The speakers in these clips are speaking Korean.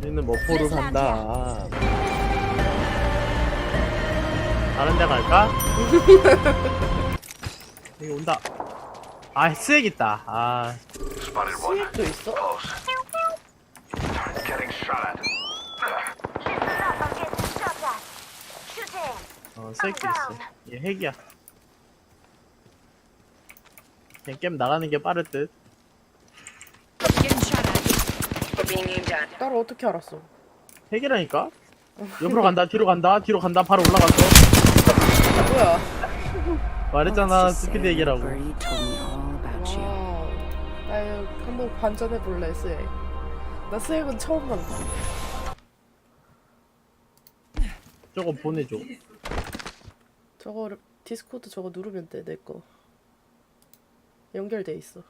공포를 한다. 다른 데 갈까? 여기 온다. 아, 스액 있다. 아, Spotted one. 수익도 있어? Close. Getting shot at. 어, 스액도 있어. 얘 핵이야. 그냥 게임 나가는 게 빠를 듯. Getting shot at. 나를 어떻게 알았어? 핵이라니까? 옆으로 간다, 뒤로 간다, 뒤로 간다, 바로 올라갔어. 아, 뭐야? 말했잖아, 스피드 핵이라고. 나 이거 한번 반전해 볼래 스웩. 나 스웩은 처음 만나. 저거 보내줘. 저거 디스코드 저거 누르면 돼 내 거. 연결돼 있어.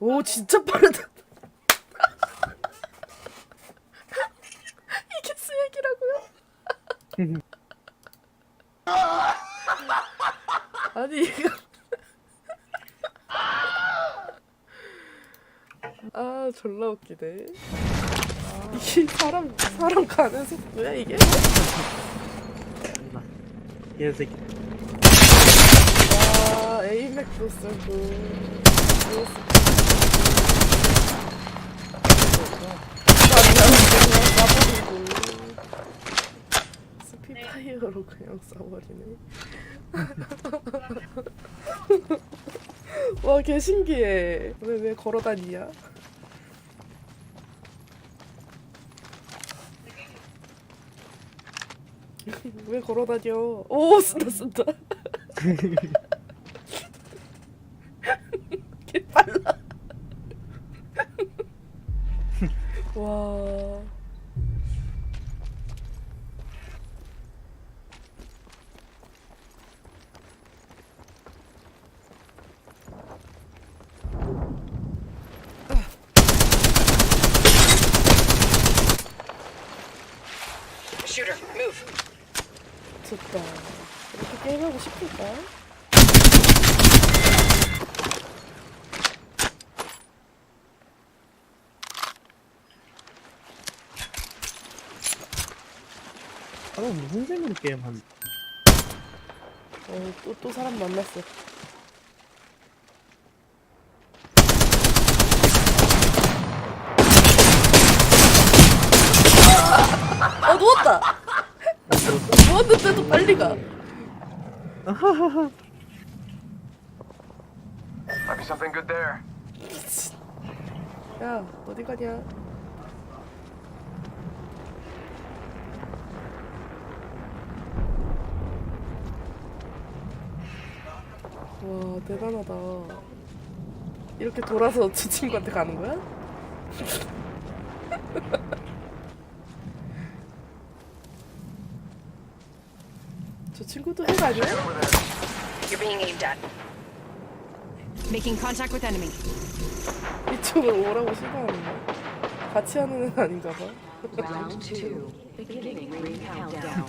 오 진짜 빠르다. 이게 스웩이라고요? 아니 이거 아 졸라 웃기네. 이게 사람 사람 가는 속도야 이게? 개새끼. 아 에이맥도 쓰고 스 피파이어로 그냥 쏴버리네. 와 개 신기해. 왜 왜 걸어다니냐? 왜 걸어다녀? 오 쓴다 쓴다. 개 빨라. 와. Shooter, move. 좋다. 이렇게 게임하고 싶을까? 아, 무슨 재미로 게임 한, 어, 또, 또 사람 만났어. 어, 누웠다! 누웠는데도 빨리 가. Might be something good there. 야, 어디 가냐? 와, 대단하다. 이렇게 돌아서 저 친구한테 가는 거야? 친구도 there. You're being aimed at. Making contact with enemy. 이쪽으로 오라고 싫어하는 거 같이 하는 애는 아닌가 봐. Round two. Beginning ring countdown.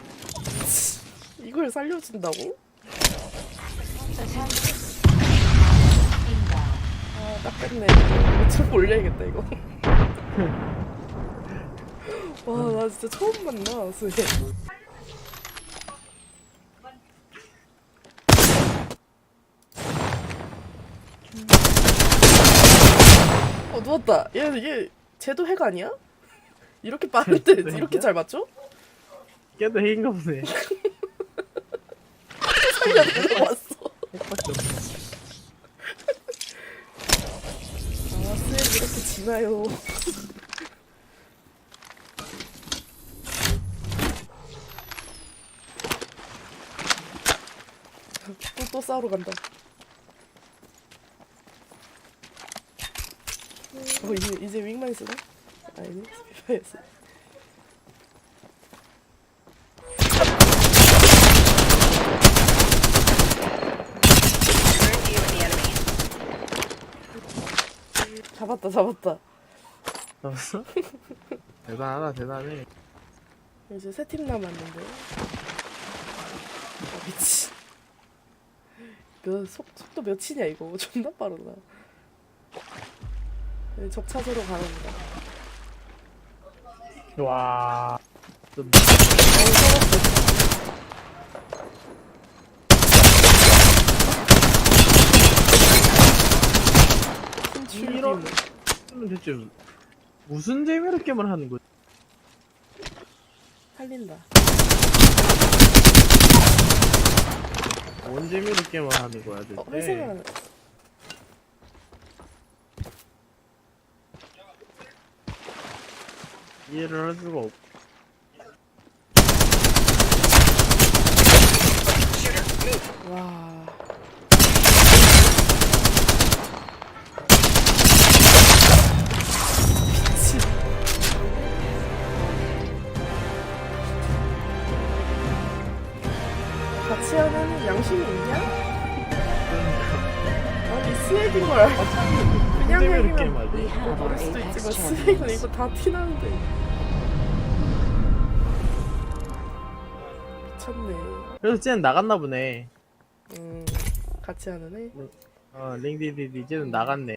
이걸 살려준다고? 아, 딱 됐네. 유튜브 올려야겠다, 이거. 와, 나 진짜 처음 만나, 수혜. 어, 누웠다. 얘, 얘, 쟤도 핵 아니야? 이렇게 빠른데, 이렇게 잘 맞죠? 걔도 핵인가 보네. 살려내고 왔어. 핵밖에 없네. 아, 수액 이렇게 지나요. 또, 또 싸우러 간다. 어, 이제, 이제 윙만 쓰나? 아니네, the enemy. 잡았다, 잡았다. 잡았어? 대단하다, 대단해. 이제 세 팀 남았는데. 아, 미친. 몇, 속, 속도 몇이냐, 이거. 존나 빠르다. 네, 적차소로 가는 거다. 와. 좀 이런 는 대체 무슨 재미로 게임을 하는 거지? 팔린다. 뭔 재미로 게임을 하는 거야 대체? 어, 회생을 이해를 할 수가 없. 와. 양심이 있냐? 아니 스웩인 걸 알고 our 모를 수도 있지만 스웩은 이거. 다 티나는데 미쳤네 그래서 쟤는 나갔나 보네. 음 같이 하는 애? 어, 링디디디 쟤는 나갔네.